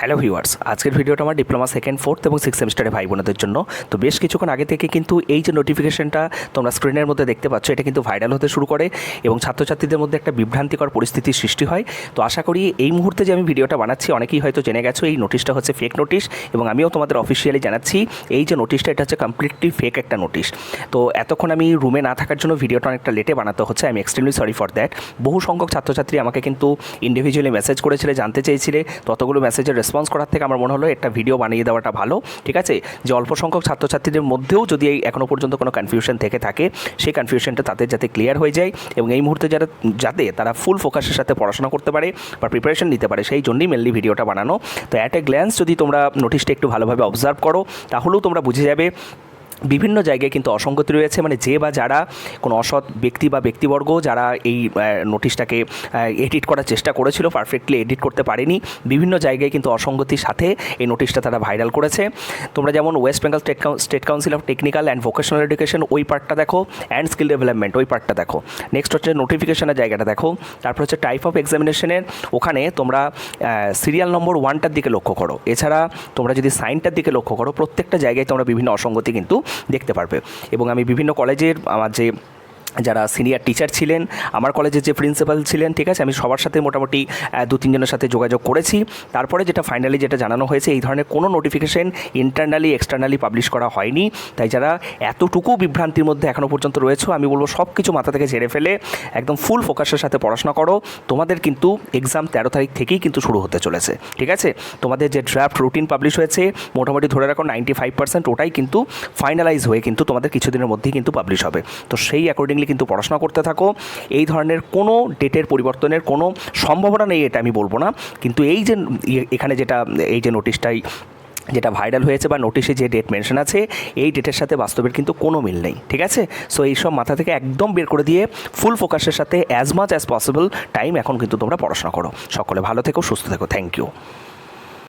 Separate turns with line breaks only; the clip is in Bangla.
হ্যালো ভিউয়ার্স, আজকের ভিডিওটা আমার ডিপ্লোমা সেকেন্ড, ফোর্থ এবং সিক্স সেমিস্টারে ভাই বোনদের জন্য। তো বেশ কিছুক্ষণ আগে থেকে কিন্তু এই যে নোটিফিকেশনটা তোমরা স্ক্রিনের মধ্যে দেখতে পাচ্ছ, এটা কিন্তু ভাইরাল হতে শুরু করে এবং ছাত্রছাত্রীদের মধ্যে একটা বিভ্রান্তিকর পরিস্থিতির সৃষ্টি হয়। তো আশা করি এই মুহূর্তে যে আমি ভিডিওটা বানাচ্ছি, অনেকেই হয়তো জেনে গেছো এই নোটিশটা হচ্ছে ফেক নোটিশ এবং আমিও তোমাদের অফিসিয়ালি জানাচ্ছি, এই যে নোটিশটা এটা হচ্ছে কমপ্লিটলি ফেক একটা নোটিশ তো এতক্ষণ আমি রুমে না থাকার জন্য ভিডিওটা অনেকটা লেটে বানাতে হচ্ছে আমি এক্সট্রিমলি সরি ফর দ্যাট বহু সংখ্যক ছাত্রছাত্রী আমাকে কিন্তু ইন্ডিভিজুয়ালি মেসেজ করেছিলে, জানতে চেয়েছিলে ততগুলো মেসেজের রেসপন্স করার থেকে আমার মনে হলো একটা ভিডিও বানিয়ে দেওয়াটা ভালো, ঠিক আছে? যে অল্প সংখ্যক ছাত্রছাত্রীদের মধ্যেও যদি এই এখনও পর্যন্ত কোনো কনফিউশন থেকে থাকে, সেই কনফিউশনটা তাদের যাতে ক্লিয়ার হয়ে যায় এবং এই মুহূর্তে যারা, যাতে তারা ফুল ফোকাসের সাথে পড়াশোনা করতে পারে বা প্রিপারেশন নিতে পারে, সেই জন্যই মেনলি ভিডিওটা বানানো। তো অ্যাট এ গ্ল্যান্স যদি তোমরা নোটিশটা একটু ভালোভাবে অবজার্ভ করো, তাহলেও তোমরা বুঝে যাবে বিভিন্ন জায়গায় কিন্তু অসঙ্গতি রয়েছে। মানে যে বা যারা কোনো অসৎ ব্যক্তি বা ব্যক্তিবর্গ যারা এই নোটিশটাকে এডিট করার চেষ্টা করেছিল পারফেক্টলি এডিট করতে পারেনি, বিভিন্ন জায়গায় কিন্তু অসঙ্গতির সাথে এই নোটিশটা তারা ভাইরাল করেছে। তোমরা যেমন West Bengal state state council of technical and vocational education ওই পার্টটা দেখো অ্যান্ড স্কিল ডেভেলপমেন্ট ওই পার্টটা দেখো। নেক্সট হচ্ছে নোটিফিকেশনের জায়গাটা দেখো। তারপর হচ্ছে টাইপ অফ এক্সামিনেশনের ওখানে তোমরা সিরিয়াল নম্বর ওয়ানটার দিকে লক্ষ্য করো। এছাড়া তোমরা যদি সাইনটার দিকে লক্ষ্য করো, প্রত্যেকটা জায়গায় তোমরা বিভিন্ন অসঙ্গতি কিন্তু দেখতে পারবে। এবং আমি বিভিন্ন কলেজের আমার যে যারা সিনিয়র টিচার ছিলেন, আমার কলেজের যে প্রিন্সিপাল ছিলেন, ঠিক আছে, আমি সবার সাথে মোটামুটি দু তিনজনের সাথে যোগাযোগ করেছি। তারপরে যেটা ফাইনালি যেটা জানানো হয়েছে, এই ধরনের কোনো নোটিফিকেশন ইন্টারনালি এক্সটার্নালি পাবলিশ করা হয়নি। তাই যারা এতটুকু বিভ্রান্তির মধ্যে এখনও পর্যন্ত রয়েছে, আমি বলব সব কিছু মাথা থেকে ঝেড়ে ফেলে, একদম ফুল ফোকাসের সাথে পড়াশোনা করো। তোমাদের কিন্তু এক্সাম তেরো তারিখ থেকেই কিন্তু শুরু হতে চলেছে, ঠিক আছে? তোমাদের যে ড্রাফট রুটিন পাবলিশ হয়েছে, মোটামুটি ধরে রাখো নাইনটি ফাইভ পার্সেন্ট ওটাই কিন্তু ফাইনালাইজ হয়ে কিন্তু তোমাদের কিছুদিনের মধ্যেই কিন্তু পাবলিশ হবে। তো সেই অ্যাকর্ডিংলি কিন্তু পড়াশোনা করতে থাকো। এই ধরনের কোনো ডেটের পরিবর্তনের কোনো সম্ভাবনা নেই, এটা আমি বলব না। কিন্তু এই যে ইয়ে- এখানে যেটা, এই যে নোটিশটাই যেটা ভাইরাল হয়েছে বা নোটিশে যে ডেট মেনশন আছে, এই ডেটের সাথে বাস্তবের কিন্তু কোনো মিল নেই, ঠিক আছে? সো এইসব মাথা থেকে একদম বের করে দিয়ে ফুল ফোকাসের সাথে as much as possible time এখন কিন্তু তোমরা পড়াশোনা করো। সকলে ভালো থেকো, সুস্থ থেকো থ্যাংক ইউ